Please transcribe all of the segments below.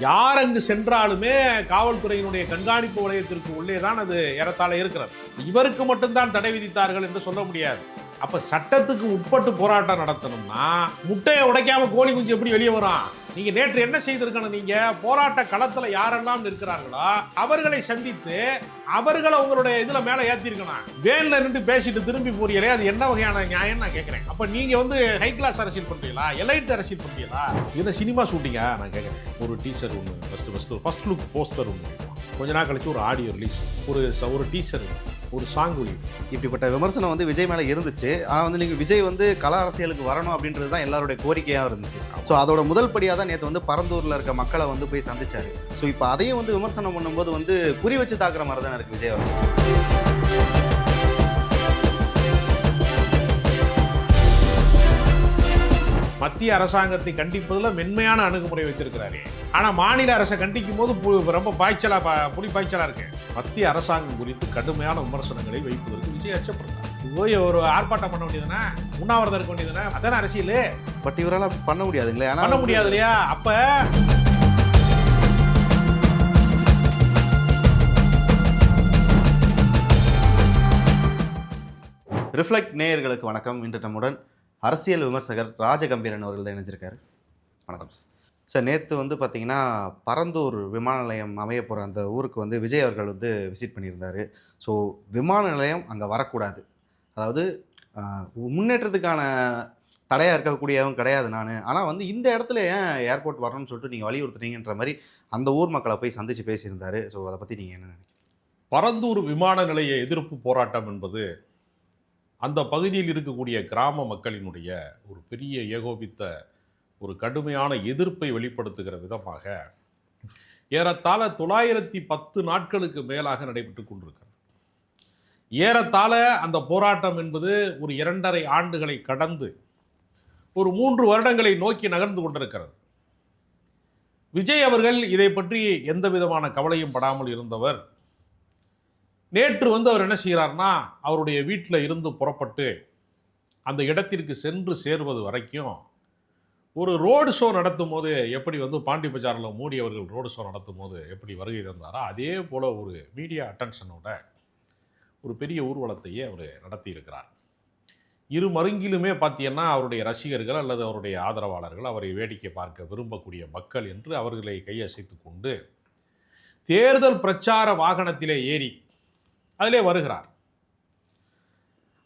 யார் அங்கு சென்றாலுமே காவல்துறையினுடைய கண்காணிப்பு வளையத்திற்கு உள்ளே தான் அது ஏறத்தாழ இருக்கிறது. இவருக்கு மட்டும்தான் தடை விதித்தார்கள் என்று சொல்ல முடியாது. அப்ப சட்டத்துக்கு உட்பட்டு போராட்டம் நடத்தணும்னா முட்டையை உடைக்காம கோழி குஞ்சு எப்படி வெளியே வரும்? நீங்க நேற்று என்ன செய்திருக்கணும் நீங்க? போராட்ட களத்துல யாரெல்லாம் இருக்கிறார்களோ அவர்களை சந்தித்து அவர்களை உங்களுடைய இதுல மேல ஏத்திருக்கணும். வேன்ல நின்று பேசிட்டு திரும்பி போறீங்களே அது என்ன வகையான நியாயம் நான் கேட்கறேன். அப்ப நீங்க வந்து ஹை கிளாஸ் அரசியல் பண்றீங்களா? எலைட் அரசியல் பண்றீங்களா? இது சினிமா ஷூட்டிங்கா நான் கேட்கறேன். ஒரு டீசர் ஒன்று first first first look poster ஒன்று கொஞ்ச நாள் கழிச்சு ஒரு ஆடியோ ரிலீஸ் ஒரு ஒரு டீசர் ஒரு சாங் ஒளி இப்படிப்பட்ட விமர்சனம் வந்து விஜய் மேலே இருந்துச்சு. ஆனால் வந்து நீங்கள் விஜய் வந்து கல அரசியலுக்கு வரணும் அப்படின்றது தான் எல்லாருடைய கோரிக்கையாக இருந்துச்சு. ஸோ அதோட முதல் படியாக தான் நேற்று வந்து பரந்தூரில் இருக்க மக்களை வந்து போய் சந்திச்சார். ஸோ இப்போ அதையும் வந்து விமர்சனம் பண்ணும்போது வந்து குறி வச்சு தாக்குற மாதிரி தான் இருக்குது விஜய் அவர்கள்? மத்திய அரசாங்கத்தை கண்டிப்பதில் மென்மையான அணுகுமுறை வைத்திருக்கிறாரு. ஆனா மாநில அரசை கண்டிக்கும் போது ரொம்ப பாய்ச்சலா புலி பாய்ச்சலா இருக்கு. மத்திய அரசாங்கம் குறித்து கடுமையான விமர்சனங்களை வைப்பதற்கு விஜய் அச்சப்படுறார் போய் ஒரு ஆர்ப்பாட்டம் பண்ண வேண்டியதுனா உண்ணாவிரதம் இருக்க வேண்டியதுனா அதான அரசியல்? பட் இவரால் பண்ண முடியாதுங்களே. பண்ண ஆனால் முடியாது இல்லையா? அப்ப ரிஃப்ளெக்ட் நேயர்களுக்கு வணக்கம். இன்று நம்முடன் அரசியல் விமர்சகர் ராஜகம்பீரன் அவர்கள் தான் இணைஞ்சிருக்காரு. வணக்கம் சார். சார் நேற்று வந்து பார்த்தீங்கன்னா பரந்தூர் விமான நிலையம் அமைய போகிற அந்த ஊருக்கு வந்து விஜய் அவர்கள் வந்து விசிட் பண்ணியிருந்தார். ஸோ விமான நிலையம் அங்கே வரக்கூடாது. அதாவது முன்னேற்றத்துக்கான தடையாக இருக்கக்கூடியவும் கிடையாது நான். ஆனால் வந்து இந்த இடத்துல ஏன் ஏர்போர்ட் வரணும்னு சொல்லிட்டு நீங்கள் வலியுறுத்துறீங்கன்ற மாதிரி அந்த ஊர் மக்களை போய் சந்தித்து பேசியிருந்தார். ஸோ அதை பற்றி நீங்கள் என்ன நினைக்கிறீங்க? பரந்தூர் விமான நிலைய எதிர்ப்பு போராட்டம் என்பது அந்த பகுதியில் இருக்கக்கூடிய கிராம மக்களினுடைய ஒரு பெரிய ஏகோபித்த ஒரு கடுமையான எதிர்ப்பை வெளிப்படுத்துகிற விதமாக ஏறத்தாழ தொள்ளாயிரத்தி பத்து நாட்களுக்கு மேலாக நடைபெற்று கொண்டிருக்கிறது. ஏறத்தாழ அந்த போராட்டம் என்பது ஒரு இரண்டரை ஆண்டுகளை கடந்து ஒரு மூன்று வருடங்களை நோக்கி நகர்ந்து கொண்டிருக்கிறது. விஜய் அவர்கள் இதை பற்றி எந்த விதமான கவலையும் படாமல் இருந்தவர் நேற்று வந்து அவர் என்ன செய்கிறார்னா அவருடைய வீட்டில் இருந்து புறப்பட்டு அந்த இடத்திற்கு சென்று சேர்வது வரைக்கும் ஒரு ரோடு ஷோ நடத்தும் போது எப்படி வந்து பாண்டி பஜாரில் மோடி அவர்கள் ரோடு ஷோ நடத்தும் போது எப்படி வருகை தந்தாரோ அதே போல் ஒரு மீடியா அட்டென்ஷனோட ஒரு பெரிய ஊர்வலத்தையே அவர் நடத்தியிருக்கிறார். இரு மருங்கிலுமே பார்த்தீங்கன்னா அவருடைய ரசிகர்கள் அல்லது அவருடைய ஆதரவாளர்கள் அவரை வேடிக்கை பார்க்க விரும்பக்கூடிய மக்கள் என்று அவர்களை கையசைத்து கொண்டு தேர்தல் பிரச்சார வாகனத்திலே ஏறி அதிலே வருகிறார்.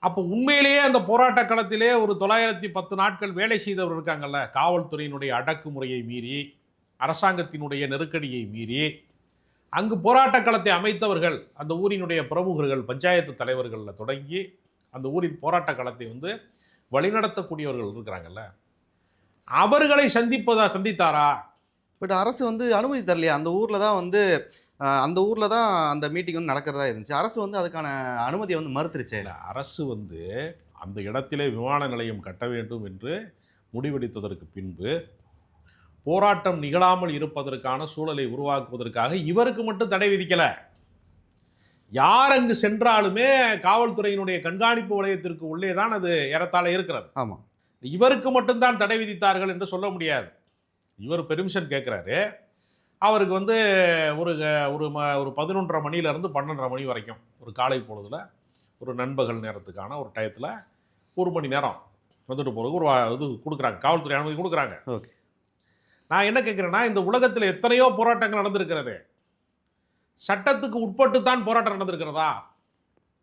அப்போ உண்மையிலேயே அந்த போராட்ட களத்திலே ஒரு தொள்ளாயிரத்தி பத்து நாட்கள் வேலை செய்தவர் இருக்காங்கல்ல காவல்துறையினுடைய அடக்குமுறையை மீறி அரசாங்கத்தினுடைய நெருக்கடியை மீறி அங்கு போராட்ட களத்தை அமைத்தவர்கள் அந்த ஊரினுடைய பிரமுகர்கள் பஞ்சாயத்து தலைவர்களில் தொடங்கி அந்த ஊரின் போராட்ட களத்தை வந்து வழிநடத்தக்கூடியவர்கள் இருக்கிறாங்கல்ல அவர்களை சந்திப்பதா சந்தித்தாரா? பட் அரசு வந்து அனுமதி தரலையா? அந்த ஊரில் தான் வந்து அந்த ஊரில் தான் அந்த மீட்டிங் வந்து நடக்கிறதா இருந்துச்சு. அரசு வந்து அதுக்கான அனுமதியை வந்து மறுத்துருச்சே. அரசு வந்து அந்த இடத்திலே விமான நிலையம் கட்ட வேண்டும் என்று முடிவெடுத்ததற்கு பின்பு போராட்டம் நிகழாமல் இருப்பதற்கான சூழலை உருவாக்குவதற்காக இவருக்கு மட்டும் தடை விதிக்கல. யார் அங்கு சென்றாலுமே காவல்துறையினுடைய கண்காணிப்பு வளையத்திற்கு உள்ளே தான் அது ஏறத்தாழ இருக்கிறது. ஆமாம் இவருக்கு மட்டும்தான் தடை விதித்தார்கள் என்று சொல்ல முடியாது. இவர் பெர்மிஷன் கேட்குறாரு. அவருக்கு வந்து ஒரு ஒரு ம ஒரு பதினொன்றரை மணிலேருந்து பன்னெண்டரை மணி வரைக்கும் ஒரு காலை பொழுதுல ஒரு நண்பகல் நேரத்துக்கான ஒரு டயத்தில் ஒரு மணி நேரம் வந்துட்டு போகிறதுக்கு ஒரு இது கொடுக்குறாங்க. காவல்துறை அனுமதி கொடுக்குறாங்க. ஓகே. நான் என்ன கேட்குறேன்னா இந்த உலகத்தில் எத்தனையோ போராட்டங்கள் நடந்திருக்கிறது. சட்டத்துக்கு உட்பட்டு தான் போராட்டம் நடந்திருக்கிறதா?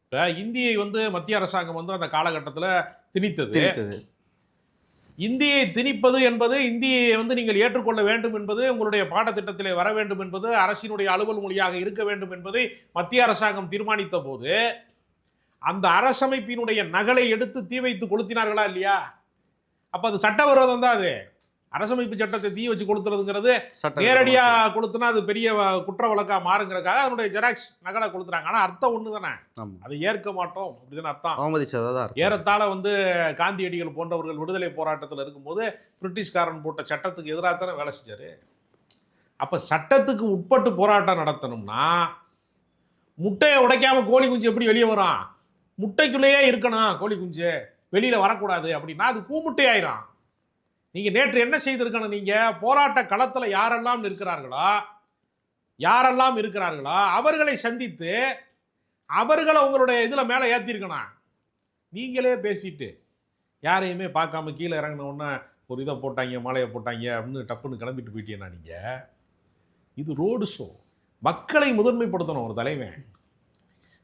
இப்போ இந்தியை வந்து மத்திய அரசாங்கம் வந்து அந்த காலகட்டத்தில் திணித்தது. திணித்தது. இந்தியை திணிப்பது என்பது இந்தியை வந்து நீங்கள் ஏற்றுக்கொள்ள வேண்டும் என்பது உங்களுடைய பாடத்திட்டத்திலே வர வேண்டும் என்பது அரசினுடைய அலுவல் மொழியாக இருக்க வேண்டும் என்பதை மத்திய அரசாங்கம் தீர்மானித்த போது அந்த அரசமைப்பினுடைய நகலை எடுத்து தீ வைத்து கொளுத்தினார்களா இல்லையா? அப்போ அது சட்டவிரோதம் தான் அது. அரசமைப்பு சட்டத்தை தீ வச்சு கொளுத்துறதுங்கிறது நேரடியா கொளுத்துனா அது பெரிய குற்ற வழக்கா மாறுங்கிறதுக்காக அதனுடைய ஜெராக்ஸ் நகலை கொளுத்துறாங்க. ஆனா அர்த்தம் ஒன்று தானே அதை ஏற்க மாட்டோம். அப்படிதானே அர்த்தம். அவமதிச்சதாக தான் இருக்கு. ஏறத்தாழ வந்து காந்தியடிகள் போன்றவர்கள் விடுதலை போராட்டத்தில் இருக்கும்போது பிரிட்டிஷ்காரன் போட்ட சட்டத்துக்கு எதிராக தானே வேலை செஞ்சாரு. அப்ப சட்டத்துக்கு உட்பட்டு போராட்டம் நடத்தணும்னா முட்டையை உடைக்காம கோழி குஞ்சு எப்படி வெளியே வரும்? முட்டைக்குள்ளேயே இருக்கணும் கோழி குஞ்சு. வெளியில வரக்கூடாது அப்படின்னா அது கூமுட்டை ஆயிரும் நீங்கள் நேற்று என்ன செய்திருக்கணும் நீங்கள் போராட்ட களத்தில் யாரெல்லாம் இருக்கிறார்களோ யாரெல்லாம் இருக்கிறார்களோ அவர்களை சந்தித்து அவர்களை உங்களுடைய இதில் மேலே ஏற்றிருக்கணும் நீங்களே பேசிட்டு யாரையுமே பார்க்காம கீழே இறங்கின ஒரு இதை போட்டாங்க மாலையை போட்டாங்க அப்படின்னு டப்புன்னு கிளம்பிட்டு போயிட்டீங்கன்னா நீங்கள் இது ரோடு ஷோ. மக்களை முதன்மைப்படுத்தணும் ஒரு தலைவன்.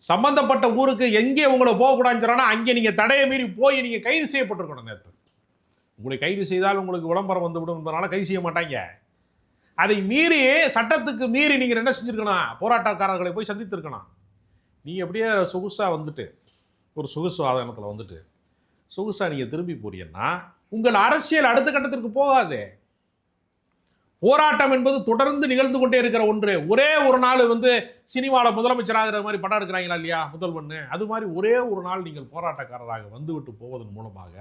சம்பந்தப்பட்ட ஊருக்கு எங்கே உங்களை போகக்கூடாதுன்னு சொன்னால் அங்கே நீங்கள் தடையை மீறி போய் நீங்கள் கைது செய்யப்பட்டிருக்கணும் நேற்று உங்களை கைது செய்தால் உங்களுக்கு விளம்பரம் வந்து விடும் என்பதனால கைது செய்ய மாட்டாங்க. அதை மீறி சட்டத்துக்கு மீறி நீங்கள் என்ன செஞ்சுருக்கணும்? போராட்டக்காரர்களை போய் சந்தித்திருக்கணும். நீங்கள் அப்படியே சொகுசாக வந்துட்டு ஒரு சொகுசு ஆதாரணத்தில் வந்துட்டு சொகுசாக நீங்கள் திரும்பி போறீங்கன்னா உங்கள் அரசியல் அடுத்த கட்டத்திற்கு போகாது. போராட்டம் என்பது தொடர்ந்து நிகழ்ந்து கொண்டே இருக்கிற ஒன்று. ஒரே ஒரு நாள் வந்து சினிமாவில் முதலமைச்சராகிற மாதிரி படம் எடுக்கிறாங்களா இல்லையா முதல்வன்னு அது மாதிரி ஒரே ஒரு நாள் நீங்கள் போராட்டக்காரராக வந்துவிட்டு போவதன் மூலமாக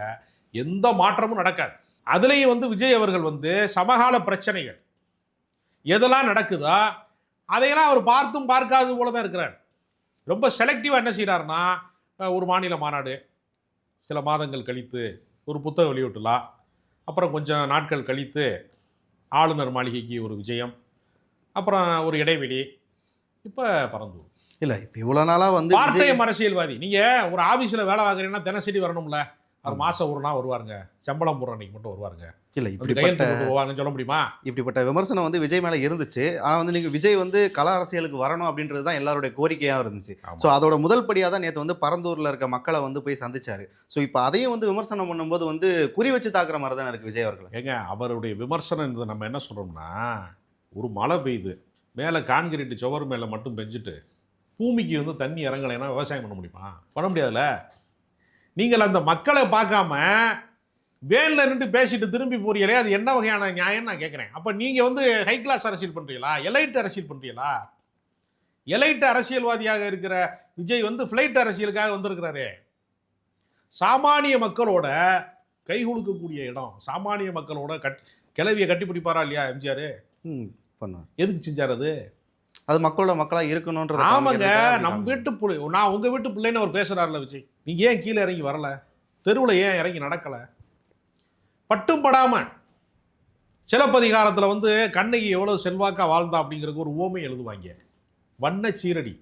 எந்த மாற்றமும் நடக்காது. அதுலேயும் வந்து விஜய் அவர்கள் வந்து சமகால பிரச்சனைகள். எதெல்லாம் நடக்குதோ அதையெல்லாம் அவர் பார்த்தும் பார்க்காதது போல தான் இருக்கிறார். ரொம்ப செலக்டிவாக என்ன செய்கிறாருன்னா ஒரு மாநில மாநாடு சில மாதங்கள் கழித்து ஒரு புத்தக வெளியிட்டுலா அப்புறம் கொஞ்சம் நாட்கள் கழித்து ஆளுநர் மாளிகைக்கு ஒரு விஜயம் அப்புறம் ஒரு இடைவெளி இப்போ பறந்தூர் இல்லை இப்போ இவ்வளோ நாளாக வந்து விஜய் பார்த்தையம் அரசியல்வாதி நீங்க ஒரு ஆபீஸ்ல வேலை வாங்குறீங்கன்னா தினசரி வரணும்ல. ஆமா. மாசம் ஒரு நாள் வருவாருங்க. சம்பளம் போடுற அன்னைக்கு மட்டும் வருவாருங்க. இல்லை இப்படி இப்படிப்பட்ட போவாங்கன்னு சொல்ல முடியுமா? இப்படிப்பட்ட விமர்சனம் வந்து விஜய் மேலே இருந்துச்சு. ஆனால் வந்து நீங்கள் விஜய் வந்து கல அரசியலுக்கு வரணும் அப்படின்றது தான் எல்லாருடைய கோரிக்கையாக இருந்துச்சு. ஸோ அதோட முதல் படியாக தான் நேற்று வந்து பரந்தூரில் இருக்க மக்களை வந்து போய் சந்திச்சாரு. ஸோ இப்போ அதையும் வந்து விமர்சனம் பண்ணும்போது வந்து குறி வச்சு தாக்குற மாதிரி தான் இருக்கு விஜய் அவர்கள். ஏங்க அவருடைய விமர்சனம் நம்ம என்ன சொல்றோம்னா ஒரு மழை பெய்யுது. மேலே கான்கிரீட் சுவர் மேலே மட்டும் பெஞ்சிட்டு பூமிக்கு வந்து தண்ணி இறங்கலைன்னா விவசாயம் பண்ண முடியுமா? பண்ண முடியாதுல்ல? நீங்கள் அந்த மக்களை பார்க்காம வேனில் நின்று பேசிட்டு திரும்பி போறீங்களே அது என்ன வகையான நியாயம் நான் கேட்குறேன் அப்போ நீங்கள் வந்து ஹை கிளாஸ் அரசியல் பண்ணுறீங்களா எலைட் அரசியல் பண்ணுறீங்களா எலைட் அரசியல்வாதியாக இருக்கிற விஜய் வந்து ஃப்ளைட் அரசியலுக்காக வந்திருக்கிறாரு. சாமானிய மக்களோட கை கொடுக்கக்கூடிய இடம் சாமானிய மக்களோட கட் கிளவியை கட்டி பிடிப்பாரா இல்லையா எம்ஜிஆர்? ம் பண்ணுவார் எதுக்கு செஞ்சார் அது? அது மக்களோட மக்களாக இருக்கணுன்றது ஆமாங்க நம் வீட்டு பிள்ளை நான் உங்க வீட்டு பிள்ளைன்னு அவர் பேசுறாருல விஜய். நீங்க ஏன் கீழே இறங்கி வரல? தெருவில் ஏன் இறங்கி நடக்கல? பட்டும் படாம சிலப்பதிகாரத்தில் வந்து கண்ணகி எவ்வளவு செல்வாக்கா வாழ்ந்தா அப்படிங்கிறதுக்கு ஒரு ஓமை எழுதுவாங்க. வண்ண சீரடி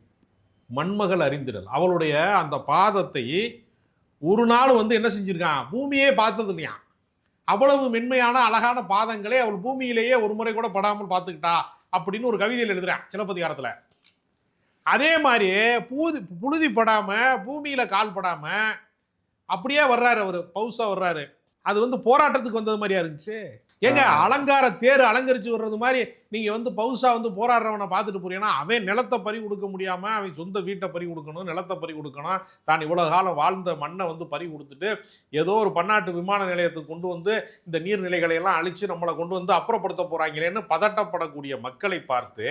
மண்மகள் அறிந்திடல். அவளுடைய அந்த பாதத்தை ஒரு நாள் வந்து என்ன செஞ்சிருக்கான்? பூமியே பார்த்தது இல்லையா அவ்வளவு மென்மையான அழகான பாதங்களை அவள் பூமியிலேயே ஒரு முறை கூட படாமல் பார்த்துக்கிட்டா. அப்படின்னு ஒரு கவிதையில் எழுதுறேன் சிலப்பதிகாரத்தில். அதே மாதிரி பூதி புழுதி படாமல் பூமியில் கால் படாமல் அப்படியே வர்றாரு அவர் பவுசாக வர்றாரு. அது வந்து போராட்டத்துக்கு வந்தது மாதிரியா இருந்துச்சு? ஏங்க. அலங்கார தேர் அலங்கரிச்சு வர்றது மாதிரி நீங்க வந்து பவுசா வந்து போராடுறவனை பார்த்துட்டு போறீங்கன்னா அவன் நிலத்தை பறி கொடுக்க முடியாம அவன் சொந்த வீட்டை பறி கொடுக்கணும் நிலத்தை பறி கொடுக்கணும் தான் இவ்வளவு காலம் வாழ்ந்த மண்ணை வந்து பறி கொடுத்துட்டு ஏதோ ஒரு பன்னாட்டு விமான நிலையத்துக்கு கொண்டு வந்து இந்த நீர்நிலைகளை எல்லாம் அழிச்சு நம்மளை கொண்டு வந்து அப்புறப்படுத்த போறாங்களேன்னு பதட்டப்படக்கூடிய மக்களை பார்த்து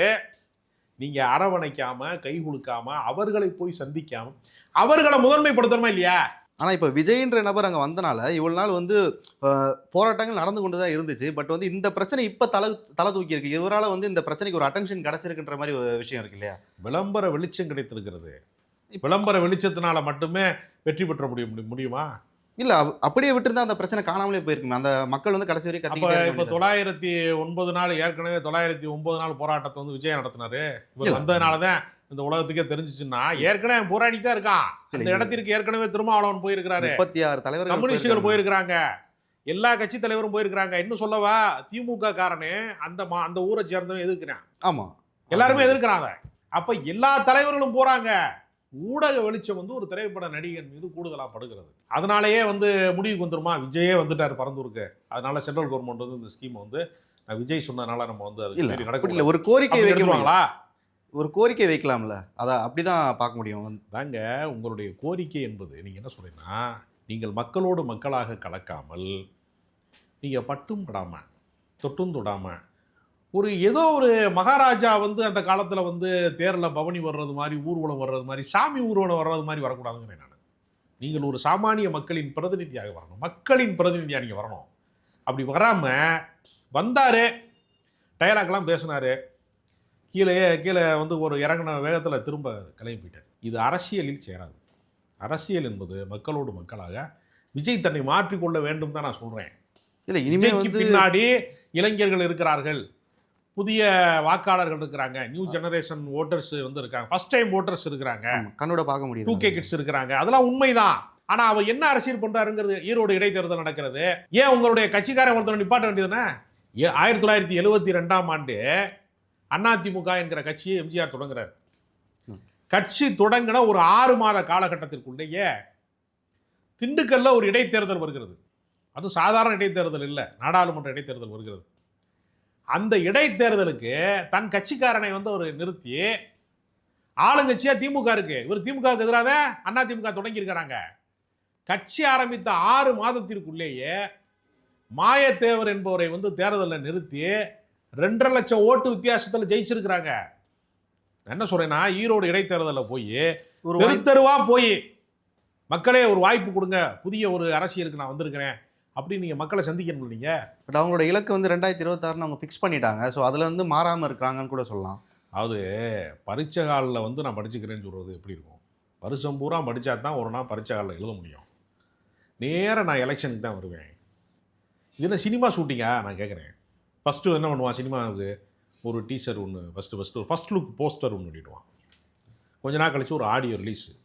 நீங்க அரவணைக்காம கை குலுக்காம அவர்களை போய் சந்திக்காம அவர்களை முதன்மைப்படுத்தணுமா இல்லையா ஆனால் இப்போ விஜய்ன்ற நபர் அங்கே வந்தனால இவ்வளவு நாள் வந்து போராட்டங்கள் நடந்து கொண்டு தான் இருந்துச்சு. பட் வந்து இந்த பிரச்சனை இப்போ தலை தலை தூக்கி இருக்கு. இவரால் வந்து இந்த பிரச்சனைக்கு ஒரு அட்டென்ஷன் கிடைச்சிருக்குன்ற மாதிரி ஒரு விஷயம் இருக்கு இல்லையா? விளம்பர வெளிச்சம் கிடைத்திருக்கிறது. விளம்பர வெளிச்சத்தினால மட்டுமே வெற்றி பெற்ற முடியும் முடியுமா? இல்ல அப்- அப்படியே விட்டுருந்தா அந்த பிரச்சனை காணாமலே போயிருக்குமே. அந்த மக்கள் வந்து கடைசி வரைக்கும் அப்ப இப்ப. தொள்ளாயிரத்தி ஒன்பது நாள் ஏற்கனவே தொள்ளாயிரத்தி ஒன்பது நாள் போராட்டத்தை வந்து விஜய் நடத்தினாரு. இவர் இல்ல. வந்ததுனாலதான் இந்த உலகத்துக்கே தெரிஞ்சிச்சுன்னா ஏற்கனவே போராடி தான் இருக்கான். அந்த இல்ல. இடத்திற்கு ஏற்கனவே திருமாவளவன் போயிருக்கிறாரு. முப்பத்தி ஆறு தலைவர்கள் கம்யூனிஸ்டுகள். போயிருக்கிறாங்க. எல்லா கட்சி தலைவரும் போயிருக்கிறாங்க. இன்னும் சொல்லவா திமுக காரனே அந்த மா அந்த ஊரை சேர்ந்தவன் எதிர்க்கிறான். ஆமா. எல்லாருமே எதிர்க்கிறாங்க அப்ப எல்லா தலைவர்களும் போறாங்க. ஊடக வெளிச்சம் வந்து ஒரு திரைப்பட நடிகன் மீது கூடுதலா படுகிறது. அதனாலேயே வந்து முடிவுக்கு வந்துருமா? விஜயே வந்துட்டார் பரந்தூருக்கு. அதனால சென்ட்ரல் கவர்மெண்ட் வந்து இந்த ஸ்கீம் வந்து விஜய் சொன்னதுனால நம்ம வந்து அது இல்ல இல்ல. ஒரு கோரிக்கை அப்படி வைக்க முடியும். எடுத்துருவாங்களா? ஒரு கோரிக்கை வைக்கலாம்ல. அத அப்படிதான் பார்க்க முடியும். தாங்க உங்களுடைய கோரிக்கை என்பது நீங்கள் என்ன சொல்கிறீங்கன்னா நீங்கள் மக்களோடு மக்களாக கலக்காமல் நீங்கள் பட்டும் படாமல் தொட்டும் தொடாமல் ஒரு ஏதோ ஒரு மகாராஜா வந்து அந்த காலத்தில் வந்து தேரில் பவனி வர்றது மாதிரி ஊர்வலம் வர்றது மாதிரி சாமி ஊர்வலம் வர்றது மாதிரி வரக்கூடாதுங்கிறேன் நான். நீங்கள் ஒரு சாமானிய மக்களின் பிரதிநிதியாக வரணும். மக்களின் பிரதிநிதியாக நீங்கள் வரணும். அப்படி வராமல் வந்தார் டயலாக்லாம் பேசினாரு கீழே கீழே வந்து ஒரு இறங்கின வேகத்தில் திரும்ப கிளம்பி போயிட்டார் இது அரசியலில் சேராது. அரசியல் என்பது மக்களோடு மக்களாக விஜய் தன்னை மாற்றிக்கொள்ள வேண்டும் தான் நான் சொல்கிறேன் இல்லை இனிமே விஜய்க்கு வந்து பின்னாடி இளைஞர்கள் இருக்கிறார்கள். புதிய வாக்காளர்கள் இருக்கிறாங்க. நியூ ஜெனரேஷன் ஓட்டர்ஸ் வந்து இருக்காங்க. ஃபர்ஸ்ட் டைம் ஓட்டர்ஸ் இருக்கிறாங்க. கண்ணோட பார்க்க டூ முடியுது கே கிட்ஸ் இருக்கிறாங்க. அதெல்லாம் உண்மைதான். ஆனா அவர் என்ன அரசியல் பண்றாருங்கிறது ஈரோடு இடைத்தேர்தல் நடக்கிறது. ஏன் உங்களுடைய கட்சிக்காரன் ஒருத்தர் நிப்பாட்ட வேண்டியதுதானே ஏ ஆயிரத்தி தொள்ளாயிரத்தி எழுவத்தி ரெண்டாம் ஆண்டு அதிமுக என்கிற கட்சியை எம்ஜிஆர் தொடங்குறார். கட்சி தொடங்கின ஒரு ஆறு மாத காலகட்டத்திற்குள்ளேயே திண்டுக்கல்ல ஒரு இடைத்தேர்தல் வருகிறது. அது சாதாரண இடைத்தேர்தல் இல்லை நாடாளுமன்ற இடைத்தேர்தல் வருகிறது. அந்த இடைத்தேர்தலுக்கு தன் கட்சிக்காரனை வந்து ஒரு நிறுத்தி ஆளுங்கட்சியா திமுக இருக்கு. இவர் திமுகவுக்கு எதிராக அண்ணா திமுக தொடங்கி இருக்கிறாங்க கட்சி ஆரம்பித்த ஆறு மாதத்திற்குள்ளேயே மாயத்தேவர் என்பவரை வந்து தேர்தலில் நிறுத்தி ரெண்டரை லட்சம் ஓட்டு வித்தியாசத்தில் ஜெயிச்சிருக்கிறாங்க. என்ன சொல்றேன்னா ஈரோடு இடைத்தேர்தலில் போய் ஒரு தெருவா போய் மக்களே ஒரு வாய்ப்பு கொடுங்க புதிய ஒரு அரசியலுக்கு நான் வந்திருக்கிறேன் அப்படின்னு நீங்க மக்களை சந்திக்கணும் நீங்க? பட் அவங்களோட இலக்கு வந்து ரெண்டாயிரத்தி இருபத்தாறுன்னு அவங்க ஃபிக்ஸ் பண்ணிட்டாங்க. ஸோ அதுல இருந்து மாறாம இருக்கிறாங்கன்னு கூட சொல்லலாம். அதாவது பரீட்சை காலில் வந்து நான் படிச்சுக்கிறேன்னு சொல்கிறது எப்படி இருக்கும்? வருஷம் பூரா படித்தா தான் ஒரு நாள் பரீட்சை காலில் எழுத முடியும். நேராக நான் எலெக்ஷனுக்கு தான் வருவேன். இது என்ன சினிமா ஷூட்டிங்கா நான் கேட்குறேன் ஃபஸ்ட்டு என்ன பண்ணுவான்? சினிமாவுக்கு ஒரு டீசர் ஒன்று ஃபஸ்ட்டு ஃபஸ்ட்டு ஒரு ஃபஸ்ட் லுக் போஸ்டர் ஒன்று வெளியிடுவான். கொஞ்ச நாள் கழிச்சு ஒரு ஆடியோ ரிலீஸ்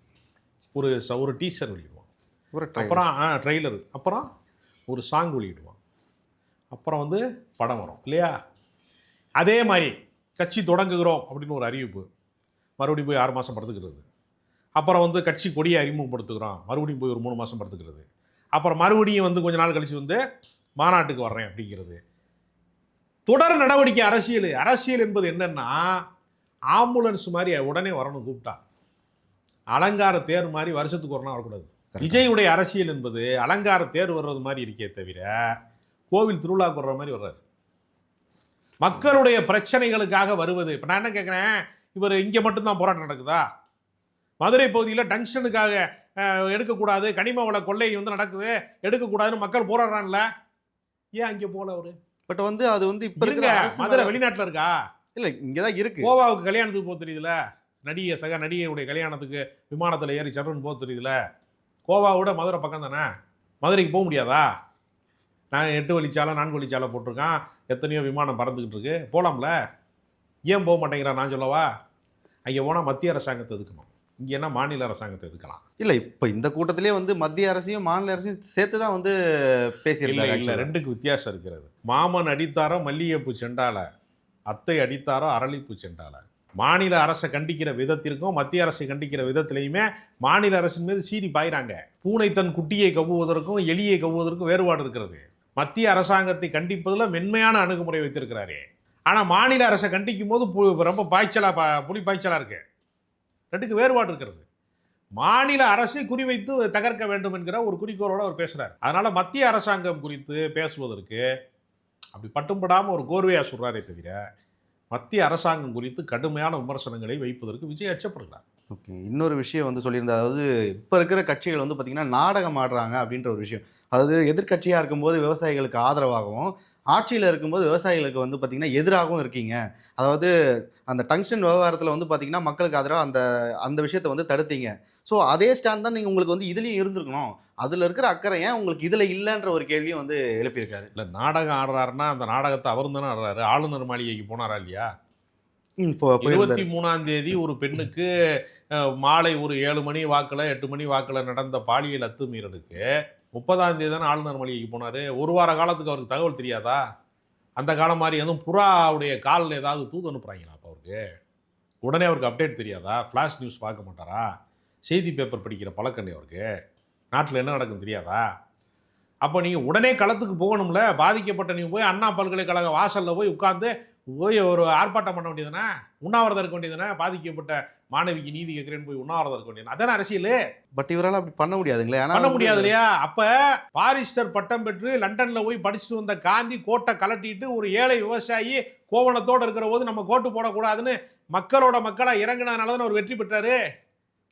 ஒரு ச- ஒரு டீசர் வெளியிடுவான். ஒரு. அப்புறம் ஆ ட்ரெய்லர் அப்புறம் ஒரு சாங் வெளியிடுவான். அப்புறம் வந்து படம் வரும் இல்லையா? அதே மாதிரி கட்சி தொடங்குகிறோம் அப்படின்னு ஒரு அறிவிப்பு. மறுபடியும் போய் ஆறு மாதம் படுத்துக்கிறது. அப்புறம் வந்து கட்சி கொடியை அறிமுகப்படுத்துகிறோம். மறுபடியும் போய் ஒரு மூணு மாதம் படுத்துக்கிறது. அப்புறம் மறுபடியும் வந்து கொஞ்ச நாள் கழிச்சு வந்து மாநாட்டுக்கு வர்றேன் அப்படிங்கிறது. தொடர் நடவடிக்கை அரசியல். அரசியல் என்பது என்னன்னா ஆம்புலன்ஸ் மாதிரி உடனே வரணும் கூப்பிட்டா. அலங்கார தேர் மாதிரி வருஷத்துக்கு ஒரு நாள் வரக்கூடாது. விஜயுடைய அரசியல் என்பது அலங்கார தேர் வர்றது மாதிரி இருக்கே தவிர கோவில் திருவிழாக்கு வர்ற மாதிரி வர்றாரு. மக்களுடைய பிரச்சனைகளுக்காக வருவது. இப்போ நான் என்ன கேட்குறேன் இவர் இங்கே மட்டும்தான் போராட்டம் நடக்குதா? மதுரை பகுதியில் டங்ஷனுக்காக எடுக்கக்கூடாது. கனிம வள கொள்ளை வந்து நடக்குது. எடுக்கக்கூடாதுன்னு மக்கள் போராடுறான்ல ஏன் அங்கே போல அவரு? பட் வந்து அது வந்து இப்ப அரசு மதுரை வெளிநாட்டில் இருக்கா? இல்ல இங்கதான் இருக்கு. கோவாவுக்கு கல்யாணத்துக்கு போக தெரியுதுல? நடிகை சக நடிகையுடைய கல்யாணத்துக்கு விமானத்தில் ஏறி சரண் போக தெரியுதுல? கோவாவோட மதுரை பக்கம் தானே மதுரைக்கு போக முடியாதா? நான் எட்டு வழிச்சாலை நான்கு வழிச்சாலை போட்டிருக்கான். எத்தனையோ விமானம் பறந்துக்கிட்டு இருக்கு. போகலாம்ல ஏன் போக மாட்டேங்கிறான் நான் சொல்லவா? அங்கே போனால் மத்திய அரசாங்கத்தை எதுக்கணும்? இங்கே என்ன மாநில அரசாங்கத்தை எதுக்கலாம் இல்ல இப்ப இந்த கூட்டத்திலே வந்து மத்திய அரசையும் மாநில அரசையும் சேர்த்து தான் வந்து இல்லை பேசியிருக்காரு இல்லை. ரெண்டுக்கு வித்தியாசம் இருக்கிறது. மாமன் அடித்தாரோ மல்லிகைப்பூ செண்டால அத்தை அடித்தாரோ அரளிப்பூ செண்டால மாநில அரசை கண்டிக்கிற விதத்திற்கும் மத்திய அரசை கண்டிக்கிற விதத்திலையுமே மாநில அரசின் மீது சீறி பாயிறாங்க. பூனை தன் குட்டியை கவ்வுவதற்கும் எலியை கவ்வுவதற்கும் வேறுபாடு இருக்கிறது. மத்திய அரசாங்கத்தை கண்டிப்பதில் மென்மையான அணுகுமுறை வைத்திருக்கிறாரே. ஆனால் மாநில அரசை கண்டிக்கும் போது ரொம்ப பாய்ச்சலா பா புலி பாய்ச்சலா இருக்கு. ரெண்டுக்கு வேறுபாடு இருக்கிறது. மாநில அரசை குறிவைத்து தகர்க்க வேண்டும் என்கிற ஒரு குறிக்கோளோடு அவர் பேசுகிறார் அதனால் மத்திய அரசாங்கம் குறித்து பேசுவதற்கு அப்படி பட்டும்படாமல் ஒரு கோர்வையாக சொல்கிறாரே தவிர மத்திய அரசாங்கம் குறித்து கடுமையான விமர்சனங்களை வைப்பதற்கு விஜய் அச்சப்படுகிறார். ஓகே இன்னொரு விஷயம் வந்து சொல்லியிருந்தார். அதாவது இப்போ இருக்கிற கட்சிகள் வந்து பார்த்திங்கன்னா நாடகம் ஆடுறாங்க அப்படின்ற ஒரு விஷயம். அதாவது எதிர்க்கட்சியாக இருக்கும்போது விவசாயிகளுக்கு ஆதரவாகவும் ஆட்சியில் இருக்கும்போது விவசாயிகளுக்கு வந்து பார்த்தீங்கன்னா எதிராகவும் இருக்கீங்க. அதாவது அந்த டங்ஷன் விவகாரத்தில் வந்து பார்த்தீங்கன்னா மக்களுக்கு ஆதரவாக அந்த அந்த விஷயத்தை வந்து தடுத்தீங்க. ஸோ அதே ஸ்டாண்ட் தான் நீங்கள் உங்களுக்கு வந்து இதுலேயும் இருந்திருக்கணும். அதில் இருக்கிற அக்கறை ஏன் உங்களுக்கு இதில் இல்லைன்ற ஒரு கேள்வியும் வந்து எழுப்பியிருக்காரு. இல்ல நாடகம் ஆடுறாருன்னா அந்த நாடகத்தை அவரும் தானே ஆடுறாரு. ஆளுநர் மாளிகைக்கு போனாரா இல்லையா? இருபத்தி மூணாம் தேதி ஒரு பெண்ணுக்கு மாலை ஒரு ஏழு மணி வாக்கில் எட்டு மணி வாக்கில் நடந்த பாலியல் அத்துமீறலுக்கு முப்பதாம் தேதி தானே ஆளுநர் மளிகைக்கு போனார். ஒரு வார காலத்துக்கு அவருக்கு தகவல் தெரியாதா? அந்த காலம் மாதிரி எதுவும் புறாவுடைய காலில் ஏதாவது தூது அனுப்புகிறாங்களா அப்போ அவருக்கு? உடனே அவருக்கு அப்டேட் தெரியாதா? ஃப்ளாஷ் நியூஸ் பார்க்க மாட்டாரா? செய்தி பேப்பர் படிக்கிற பழக்கண்ணே அவருக்கு. நாட்டில் என்ன நடக்கும் தெரியாதா? அப்போ நீங்கள் உடனே களத்துக்கு போகணும்ல. பாதிக்கப்பட்ட நீங்கள் போய் அண்ணா பல்கலைக்கழக வாசலில் போய் உட்காந்து போய் ஒரு ஆர்ப்பாட்டம் பண்ண வேண்டியதுனா உண்ணாவிரதம் இருக்க வேண்டியதுனா பாதிக்கப்பட்ட மாணவிக்கு நீதி கேட்கிறேன்னு போய் உண்ணாவிரதம் இருக்க வேண்டியது. அதானே அரசியல்? பட் இவரால் அப்படி பண்ண முடியாதுங்களே. பண்ண முடியாது இல்லையா அப்ப பாரிஸ்டர் பட்டம் பெற்று லண்டன்ல போய் படிச்சுட்டு வந்த காந்தி கோட்டை கலட்டிட்டு ஒரு ஏழை விவசாயி கோவணத்தோட இருக்கிற போது நம்ம கோட்டு போடக்கூடாதுன்னு மக்களோட மக்களா இறங்குனதுனால தானே அவர் வெற்றி பெற்றாரு?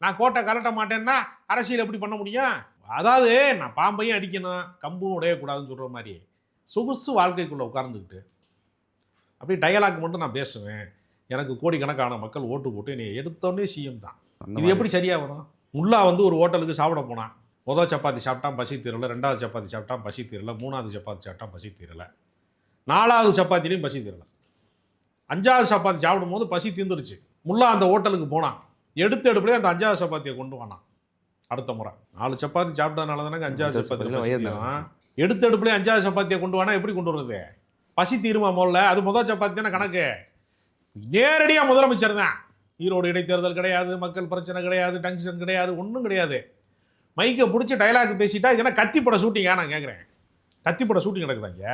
நான் கோட்டை கலட்ட மாட்டேன்னா அரசியல் எப்படி பண்ண முடியும்? அதாவது நான் பாம்பையும் அடிக்கணும் கம்பும் உடையக்கூடாதுன்னு சொல்ற மாதிரி சொகுசு வாழ்க்கைக்குள்ள உட்கார்ந்துக்கிட்டு அப்படியே டயலாக் மட்டும் நான் பேசுவேன். எனக்கு கோடிக்கணக்கான மக்கள் ஓட்டு போட்டு என்னை எடுத்தோடனே சிஎம் தான். இது. எப்படி சரியா வரும்? முல்லா வந்து ஒரு ஹோட்டலுக்கு சாப்பிட போனான். முதல் சப்பாத்தி சாப்பிட்டான் பசி தீரல. ரெண்டாவது சப்பாத்தி சாப்பிட்டான் பசி தீரல. மூணாவது சப்பாத்தி சாப்பிட்டான் பசி தீரல. நாலாவது சப்பாத்திலையும் பசி தீரல. அஞ்சாவது சப்பாத்தி சாப்பிடும்போது பசி தீர்ந்துருச்சு. முல்லா அந்த ஹோட்டலுக்கு போனான். எடுத்த எடுப்புலேயே அந்த அஞ்சாவது சப்பாத்தியை கொண்டு வந்தான். அடுத்த முறை. நாலு சப்பாத்தி சாப்பிட்டதுனால தானே அஞ்சாவது சப்பாத்தி. எடுத்த எடுப்புலேயே அஞ்சாவது சப்பாத்தியை கொண்டு வானா எப்படி கொண்டு வர்றது? பசி தீருமா முதல்ல? அது முதல் சப்பாத்தி தானே கணக்கு. நேரடியாக முதலமைச்சர் தான். ஈரோடு இடைத்தேர்தல் கிடையாது மக்கள் பிரச்சனை கிடையாது டங்ஷன் கிடையாது ஒன்றும் கிடையாது. மைக்கை பிடிச்சி டைலாக் பேசிட்டா இது என்ன கத்திப்பட ஷூட்டிங்கா நான் கேட்குறேன் கத்திப்பட ஷூட்டிங் நடக்குதாங்க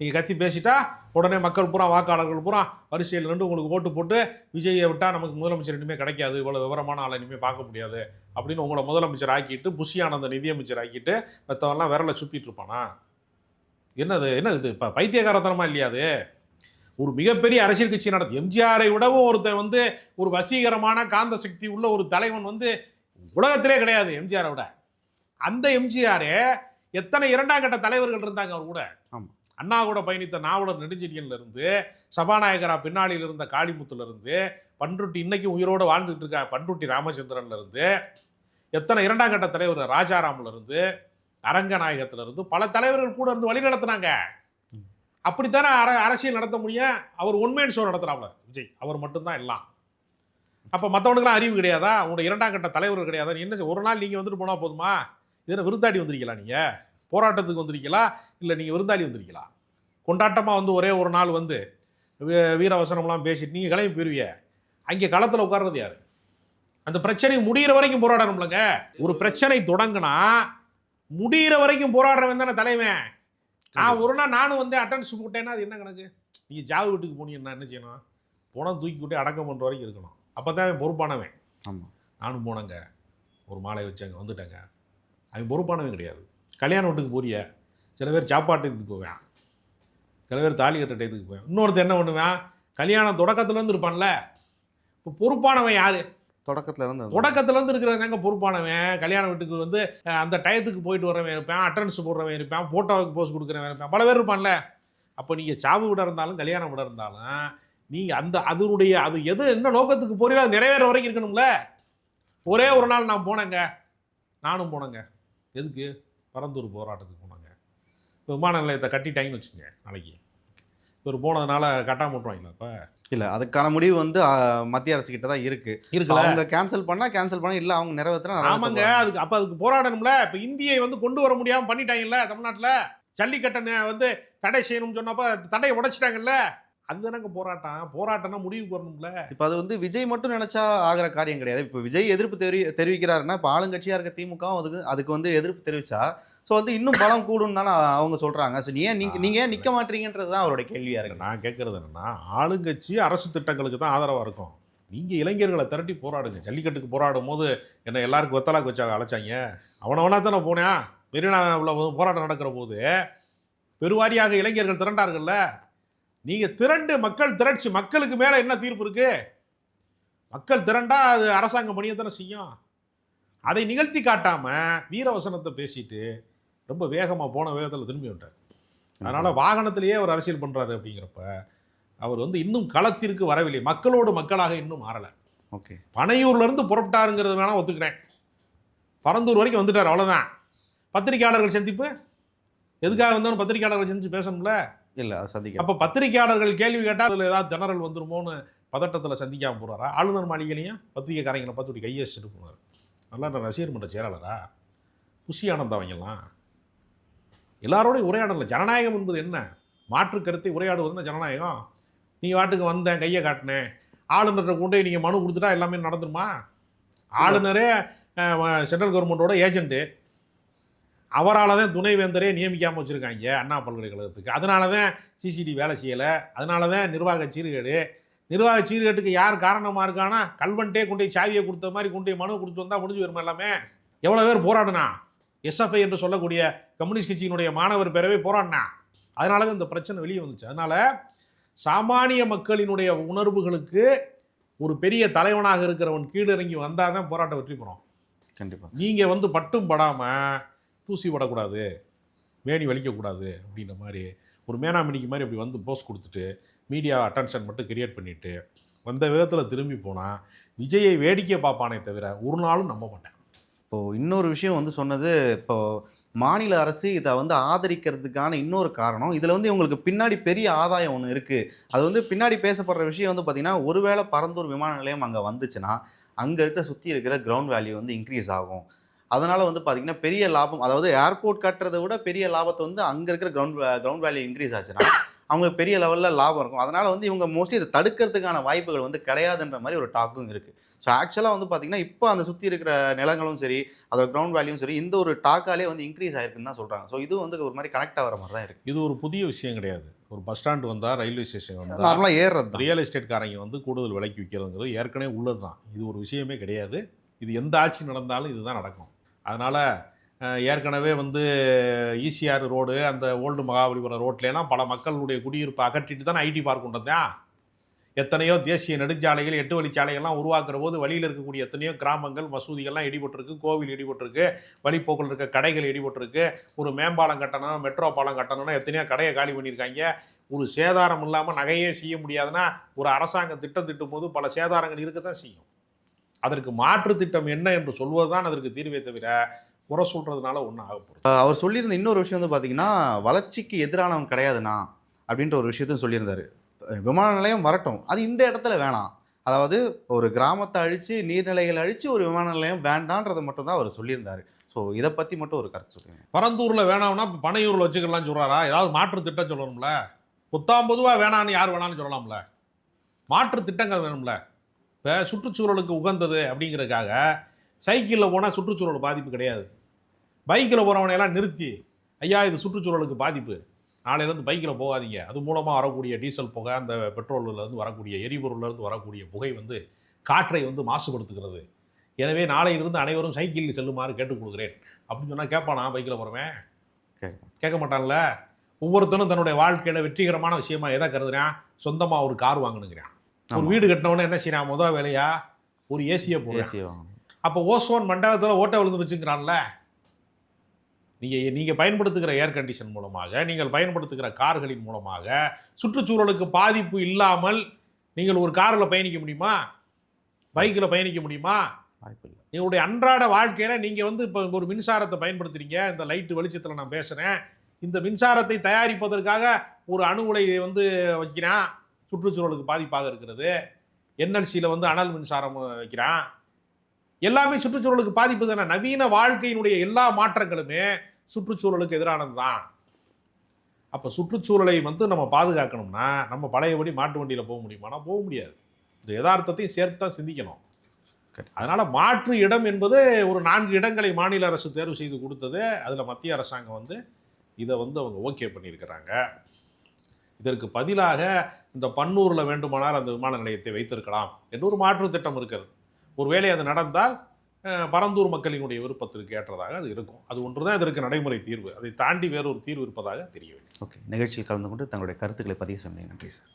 நீங்கள் கத்தி பேசிட்டா உடனே மக்கள் பூரா வாக்காளர்கள் பூரா வரிசையில் ரெண்டு உங்களுக்கு ஓட்டு போட்டு விஜயை விட்டால் நமக்கு முதலமைச்சர் இனிமேல் கிடைக்காது இவ்வளோ விவரமான ஆளை இனிமேல் பார்க்க முடியாது அப்படின்னு உங்களை முதலமைச்சர் ஆக்கிட்டு புஷியானந்த நிதியமைச்சர் ஆக்கிட்டு மற்றவெல்லாம் விரலை சுற்றிட்டு இருப்பானா? என்னது என்ன இது? இப்போ பைத்தியகாரத்தனமா இல்லையா அது? ஒரு மிகப்பெரிய அரசியல் கட்சி நடத்து. எம்ஜிஆரை விடவும் ஒருத்தன் வந்து ஒரு வசீகரமான காந்த சக்தி உள்ள ஒரு தலைவன் வந்து உலகத்திலே கிடையாது எம்ஜிஆரை விட. அந்த எம்ஜிஆரே எத்தனை இரண்டாம் கட்ட தலைவர்கள் இருந்தாங்க அவர் கூட. அண்ணா கூட பயணித்த நாவலர் நெடுஞ்செழியன்ல இருந்து சபாநாயகரா பின்னாளியில் இருந்த காளிமுத்துல இருந்து பண்ருட்டி இன்னைக்கும் உயிரோடு வாழ்ந்துட்டு இருக்க பண்ருட்டி ராமச்சந்திரன்ல இருந்து எத்தனை இரண்டாம் கட்ட தலைவர் ராஜாராம்ல இருந்து அரங்கநாயகத்துல இருந்து பல தலைவர்கள் கூட இருந்து வழி நடத்துனாங்க. அப்படித்தானே அர அரசியல் நடத்த முடியும்? அவர் ஒன்மேன் ஷோ நடத்துகிறாப்ல விஜய் அவர் மட்டும்தான் எல்லாம். அப்போ மற்றவனுக்குலாம் அறிவு கிடையாதா? உங்களோட இரண்டாம் கட்ட தலைவர்கள் கிடையாதா? நீ என்ன ஒரு நாள் நீங்கள் வந்துட்டு போனால் போதுமா? இதில் விருந்தாடி வந்திருக்கலாம் நீங்கள் போராட்டத்துக்கு வந்திருக்கலாம் இல்லை நீங்கள் விருந்தாளி வந்திருக்கலாம் கொண்டாட்டமாக வந்து ஒரே ஒரு நாள் வந்து வீ- வீரவசனம்லாம் பேசிட்டு நீங்கள் கிளம்பி போயிருவிய. அங்கே களத்தில் உட்கார்றது யார்? அந்த பிரச்சனை முடியிற வரைக்கும் போராடணும்லங்க. ஒரு பிரச்சனை தொடங்கினா முடியிற வரைக்கும் போராடுறவன் தானே தலைவன். நான் ஒரு நாள் நானும் வந்து அட்டன்ஸ் போட்டேன்னா அது என்ன கணக்கு? நீங்கள் ஜாவு வீட்டுக்கு போனீங்கன்னா என்ன செய்யணும்? போனால் தூக்கி விட்டு அடக்கம் பண்ணுற வரைக்கும் இருக்கணும். அப்போ தான் அவன் பொறுப்பானவன். ஆமா. நானும் போனேங்க. ஒரு மாலை வச்சாங்க வந்துட்டேங்க. அவன் பொறுப்பானவன் கிடையாது. கல்யாண வீட்டுக்கு போறிய? சில பேர் சாப்பாட்டு இதுக்கு போவேன். சில பேர் தாலி கட்ட டயத்துக்கு போவேன். இன்னொருத்தர் என்ன பண்ணுவேன்? கல்யாணம் தொடக்கத்துலேருந்து இருப்பான்ல. இப்போ பொறுப்பானவன் யாரு? தொடக்கத்துல இருந்து இருக்கிறவங்க தொடக்கத்துல இருந்து பொறுப்பானவன். கல்யாண வீட்டுக்கு வந்து அந்த டயத்துக்கு போயிட்டு வரவன் இருப்பேன் அட்டன்ஸ் போடுறவன் இருப்பேன் போட்டோவுக்கு போஸ்ட் கொடுக்குறவன் இருப்பேன். பல பேர் இருப்பான்ல. அப்போ நீங்கள் சாவு விட இருந்தாலும் கல்யாணம் விட இருந்தாலும் நீங்கள் அந்த அதனுடைய அது எது என்ன நோக்கத்துக்கு போறீங்களோ அது நிறைவேற வரைக்கும் இருக்கணும்ல. ஒரே ஒரு நாள் நான் போனேங்க. நானும் போனேங்க. எதுக்கு? பரந்தூர் போராட்டத்துக்கு போனாங்க. விமான நிலையத்தை கட்டிட்டாங்கன்னு வச்சுங்க நாளைக்கு. இவர் போனதுனால கட்டாம விட்டுருவாங்களா இப்போ? இல்ல அதுக்கான முடிவு வந்து மத்திய அரசு கிட்ட தான் இருக்கு. இருக்குல்ல? அவங்க கேன்சல் பண்ணா கேன்சல் பண்ணா இல்ல அவங்க நிறைவேற்றினா ஆமாங்க அதுக்கு அப்ப அதுக்கு போராடணும்ல? இப்ப இந்தியை வந்து கொண்டு வர முடியாம பண்ணிட்டாங்கல்ல தமிழ்நாட்டுல? ஜல்லிக்கட்டை நே- வந்து தடை செய்யணும்னு சொன்னப்ப தடையை உடைச்சிட்டாங்கல்ல? அதுதானங்க போராட்டம். போராட்டம்னா முடிவுக்கு வரணும்ல. இப்போ அது வந்து விஜய் மட்டும் நினைச்சா ஆகிற காரியம் கிடையாது. இப்போ விஜய் எதிர்ப்பு தெரி தெரிவிக்கிறாருன்னா இப்போ ஆளுங்கட்சியா இருக்க திமுக அதுக்கு அதுக்கு வந்து எதிர்ப்பு தெரிவிச்சா ஸோ வந்து இன்னும் பலம் கூடும் தானே அவங்க சொல்றாங்க. ஸோ நீ ஏன் நீங்க நீங்க ஏன் நிக்க மாட்டீங்கன்றது தான் அவரோட கேள்வியா இருக்கு. நான் கேட்கறது என்னன்னா ஆளுங்கட்சி அரசு திட்டங்களுக்கு தான் ஆதரவா இருக்கும். நீங்க இளைஞர்களை திரட்டி போராடுங்க. ஜல்லிக்கட்டுக்கு போராடும் போது என்ன எல்லாருக்கும் வெத்தலாக்கு வச்சாங்க அழைச்சாங்க. அவனவனா தானே போனேன். மெரினாவில் போராட்டம் நடக்கிற போது பெருவாரியாக இளைஞர்கள் திரண்டார்கள்ல. நீங்க திரண்டு மக்கள் திரட்சி மக்களுக்கு மேல என்ன தீர்ப்பு இருக்கு? மக்கள் திரண்டா அது அரசாங்கம் பணியத்தானே செய்யும். அதை நிகழ்த்தி காட்டாம வீரவசனத்தை பேசிட்டு ரொம்ப வேகமா போன வேகத்தில் திரும்பி விட்டார் அதனால வாகனத்திலேயே அவர் அரசியல் பண்றாரு அப்படிங்கிறப்ப அவர் வந்து இன்னும் களத்திற்கு வரவில்லை. மக்களோடு மக்களாக இன்னும் மாறல. ஓகே. பனையூர்ல இருந்து புறப்பட்டாருங்கிறது வேணா ஒத்துக்கிறேன். பரந்தூர் வரைக்கும் வந்துட்டார் அவ்வளவுதான். பத்திரிகையாளர்கள் சந்திப்பு? எதுக்காக வந்தாலும் பத்திரிகையாளர்கள் சந்திச்சு பேசணும்ல? இல்ல அது சந்திக்க அப்ப பத்திரிகையாளர்கள் கேள்வி கேட்டா அதுல ஏதாவது திணறல் வந்துருமோன்னு பதட்டத்துல சந்திக்காம போறாரா? ஆளுநர் மாளிகையிலையும் பத்திரிகைக்காரங்களை பார்த்து இப்படி கையை வச்சுட்டு போனார் நல்லா நான் ரசிகர் மன்ற செயலாளரா? புஷி ஆனந்த் அவங்கெல்லாம். எல்லாரோடையும் உரையாடல. ஜனநாயகம் என்பது என்ன? மாற்று கருத்தை உரையாடுவது என்ன ஜனநாயகம்? நீ வாட்டுக்கு வந்தேன் கையை காட்டினேன். ஆளுநர்கிட்ட கொண்டு போய் நீங்கள் மனு கொடுத்துட்டா எல்லாமே நடந்துருமா? ஆளுநரே சென்ட்ரல் கவர்மெண்ட்டோட ஏஜென்ட்டு அவரால் தான் துணைவேந்தரே நியமிக்காமல் வச்சுருக்காங்க அண்ணா பல்கலைக்கழகத்துக்கு. அதனால தான் சிசிடி வேலை செய்யலை. அதனால தான் நிர்வாக சீர்கேடு. நிர்வாக சீர்கேட்டுக்கு யார் காரணமாக இருக்கானா கல்வன்ட்டே கொண்டு போய் சாவியை கொடுத்த மாதிரி கொண்டு போய் மனு கொடுத்து வந்தால் முடிஞ்சு வருமா எல்லாமே? எவ்வளோ பேர் போராடினா? எஸ்எஃப்ஐ என்று சொல்லக்கூடிய கம்யூனிஸ்ட் கட்சியினுடைய மாணவர் பேரவை போராடினா? அதனால தான் இந்த பிரச்சனை வெளியே வந்துச்சு. அதனால சாமானிய மக்களினுடைய உணர்வுகளுக்கு ஒரு பெரிய தலைவனாக இருக்கிறவன் கீழிறங்கி வந்தால் தான் போராட்டம் வெற்றி பெறும். கண்டிப்பா. நீங்கள் வந்து பட்டும் படாமல் தூசி விடக்கூடாது மேனி வலிக்கக்கூடாது அப்படின்ற மாதிரி ஒரு மேனாமினிக்கு மாதிரி அப்படி வந்து போஸ்ட் கொடுத்துட்டு மீடியா அட்டென்ஷன் மட்டும் கிரியேட் பண்ணிவிட்டு வந்த விதத்தில் திரும்பி போனால் விஜயை வேடிக்கை பார்ப்பானே தவிர ஒரு நாளும் நம்ப மாட்டேன். இப்போது இன்னொரு விஷயம் வந்து சொன்னது இப்போது மாநில அரசு இதை வந்து ஆதரிக்கிறதுக்கான இன்னொரு காரணம் இதில் வந்து இவங்களுக்கு பின்னாடி பெரிய ஆதாயம் ஒன்று இருக்குது அது வந்து பின்னாடி பேசப்படுற விஷயம் வந்து பார்த்திங்கன்னா ஒருவேளை பரந்தூர் விமான நிலையம் அங்கே வந்துச்சுன்னா அங்கே இருக்கிற சுற்றி இருக்கிற கிரவுண்ட் வேல்யூ வந்து இன்க்ரீஸ் ஆகும். அதனால் வந்து பார்த்திங்கன்னா பெரிய லாபம் அதாவது ஏர்போர்ட் கட்டுறதை விட பெரிய லாபத்தை வந்து அங்கே இருக்கிற கிரவுண்ட் கிரவுண்ட் வேல்யூ இன்க்ரீஸ் ஆச்சுன்னா அவங்களுக்கு பெரிய லெவலில் லாபம் இருக்கும். அதனால் வந்து இவங்க மோஸ்ட்லி இதை தடுக்கிறதுக்கான வாய்ப்புகள் வந்து கிடையாதுன்ற மாதிரி ஒரு டாக்கும் இருக்குது ஸோ ஆக்சுவலாக வந்து பார்த்திங்கன்னா இப்போ அந்த சுற்றி இருக்கிற நிலங்களும் சரி அதோட கிரவுண்ட் வேல்யூவும் சரி இந்த ஒரு டாக்காலே வந்து இன்க்ரீஸ் ஆயிருக்குன்னு தான் சொல்கிறாங்க ஸோ இது வந்து ஒரு மாதிரி கனெக்ட் ஆகிற மாதிரி தான் இருக்குது இது ஒரு புதிய விஷயம் கிடையாது. ஒரு பஸ் ஸ்டாண்ட் வந்தால் ரயில்வே ஸ்டேஷன் வந்தால் நார்மலாக ஏறுறது ரியல் எஸ்டேட்காரங்க வந்து கூடுதல் விலைக்கு விற்கிறதுங்கிறது ஏற்கனவே உள்ளது தான் இது ஒரு விஷயமே கிடையாது. இது எந்த ஆட்சி நடந்தாலும் இதுதான் நடக்கும். அதனால் ஏற்கனவே வந்து ஈசிஆர் ரோடு அந்த ஓல்டு மகாபலிபுரம் ரோட்லேலாம் பல மக்களுடைய குடியிருப்பை அகற்றிட்டு தானே ஐடி பார்க் கொண்டு வந்தேன். எத்தனையோ தேசிய நெடுஞ்சாலைகள் எட்டு வழிச்சாலைகள்லாம் உருவாக்குற போது வழியில் இருக்கக்கூடிய எத்தனையோ கிராமங்கள் மசூதிகள்லாம் இடிபட்டிருக்கு கோவில் இடிபட்டிருக்கு வழிப்போக்கில் இருக்க கடைகள் இடிபட்டிருக்கு ஒரு மேம்பாலம் கட்டணும் மெட்ரோ பாலம் கட்டணும்னா எத்தனையோ கடையை காலி பண்ணியிருக்காங்க. ஒரு சேதாரம் இல்லாமல் நகையே செய்ய முடியாதுன்னா ஒரு அரசாங்கம் திட்டம் திட்டும் போது பல சேதாரங்கள் இருக்க தான் செய்யும். அதற்கு மாற்று திட்டம் என்ன என்று சொல்வது தான் அதற்கு தீர்வே தவிர குறை சொல்றதுனால ஒன்றும் ஆக போகிறது அவர் சொல்லியிருந்த இன்னொரு விஷயம் வந்து பார்த்தீங்கன்னா வளர்ச்சிக்கு எதிரானவன் கிடையாதுண்ணா அப்படின்ற ஒரு விஷயத்தையும் சொல்லியிருந்தாரு. விமான நிலையம் வரட்டும். அது இந்த இடத்துல வேணாம். அதாவது ஒரு கிராமத்தை அழித்து நீர்நிலைகளை அழித்து ஒரு விமான நிலையம் வேண்டான்றதை மட்டும் தான் அவர் சொல்லியிருந்தாரு. ஸோ இதை பற்றி மட்டும் ஒரு கருத்து சொல்லுங்க. பரந்தூரில் வேணாம்னா பனையூரில் வச்சுக்கலாம் சொல்கிறாரா ஏதாவது மாற்று திட்டம் சொல்லணும்ல? புத்தாம் பொதுவாக வேணான்னு யார் வேணாம்னு சொல்லலாம்ல? மாற்று திட்டங்கள் வேணும்ல? இப்போ சுற்றுச்சூழலுக்கு உகந்தது அப்படிங்கிறதுக்காக சைக்கிளில் போனால் சுற்றுச்சூழல் பாதிப்பு கிடையாது. பைக்கில் போகிறவனையெல்லாம் நிறுத்தி ஐயா இது சுற்றுச்சூழலுக்கு பாதிப்பு. நாளையிலேருந்து பைக்கில் போகாதீங்க. அது மூலமாக வரக்கூடிய டீசல் புகை அந்த பெட்ரோல்லேருந்து வரக்கூடிய எரிபொருள்லேருந்து வரக்கூடிய புகை வந்து காற்றை வந்து மாசுபடுத்துகிறது. எனவே நாளையிலிருந்து அனைவரும் சைக்கிளில் செல்லுமாறு கேட்டுக் கொடுக்குறேன் அப்படின்னு சொன்னால் கேட்பானா பைக்கில் போகிறவன். கேட்க மாட்டான்ல. ஒவ்வொருத்தனும் தன்னுடைய வாழ்க்கையில் வெற்றிகரமான விஷயமா எதை கருதுறான்? சொந்தமாக ஒரு கார் வாங்கணுங்கிறான். ஒரு. வீடு கட்டினவொடனே என்ன செய்யறான்? முதல் வேலையா? ஒரு ஏசியை போடுறான். அப்போ ஓசோன் மண்டலத்தில் ஓட்டை விழுந்துருச்சுங்கிறான்ல நீங்கள் நீங்கள் பயன்படுத்துகிற ஏர் கண்டிஷன் மூலமாக நீங்கள் பயன்படுத்துகிற கார்களின் மூலமாக சுற்றுச்சூழலுக்கு பாதிப்பு இல்லாமல் நீங்கள் ஒரு காரில் பயணிக்க முடியுமா? பைக்கில் பயணிக்க முடியுமா? வாய்ப்பு இல்லை. உங்களுடைய அன்றாட வாழ்க்கையில் நீங்கள் வந்து இப்போ ஒரு மின்சாரத்தை பயன்படுத்துறீங்க. இந்த லைட்டு வெளிச்சத்தில் நான் பேசுகிறேன் இந்த மின்சாரத்தை தயாரிப்பதற்காக ஒரு அணு உலையை வந்து வைக்கிறான். சுற்றுச்சூழலுக்கு பாதிப்பாக இருக்கிறது. என்எல்சியில் வந்து அனல் மின்சாரம் வைக்கிறான். எல்லாமே சுற்றுச்சூழலுக்கு பாதிப்பு தானே? நவீன வாழ்க்கையினுடைய எல்லா மாற்றங்களுமே சுற்றுச்சூழலுக்கு எதிரானது தான். அப்போ சுற்றுச்சூழலை வந்து நம்ம பாதுகாக்கணும்னா நம்ம பழையபடி மாட்டு வண்டியில் போக முடியுமானா போக முடியாது. இந்த யதார்த்தத்தையும் சேர்த்து தான் சிந்திக்கணும் அதனால மாற்று இடம் என்பது ஒரு நான்கு இடங்களை மாநில அரசு தேர்வு செய்து கொடுத்தது. அதில் மத்திய அரசாங்கம் வந்து இதை வந்து அவங்க ஓகே பண்ணியிருக்கிறாங்க. இதற்கு பதிலாக இந்த பன்னூரில் வேண்டுமானால் அந்த விமான நிலையத்தை வைத்திருக்கலாம் என்று ஒரு மாற்று திட்டம் இருக்கிறது. ஒருவேளை அது நடந்தால் பரந்தூர் மக்களினுடைய விருப்பத்திற்கு ஏற்றதாக அது இருக்கும். அது ஒன்று தான் இதற்கு நடைமுறை தீர்வு. அதை தாண்டி வேறொரு தீர்வு இருப்பதாக தெரியவில்லை. ஓகே. நிகழ்ச்சியில் கலந்து கொண்டு தங்களுடைய கருத்துக்களை பதிவு செய்ய நன்றி சார்.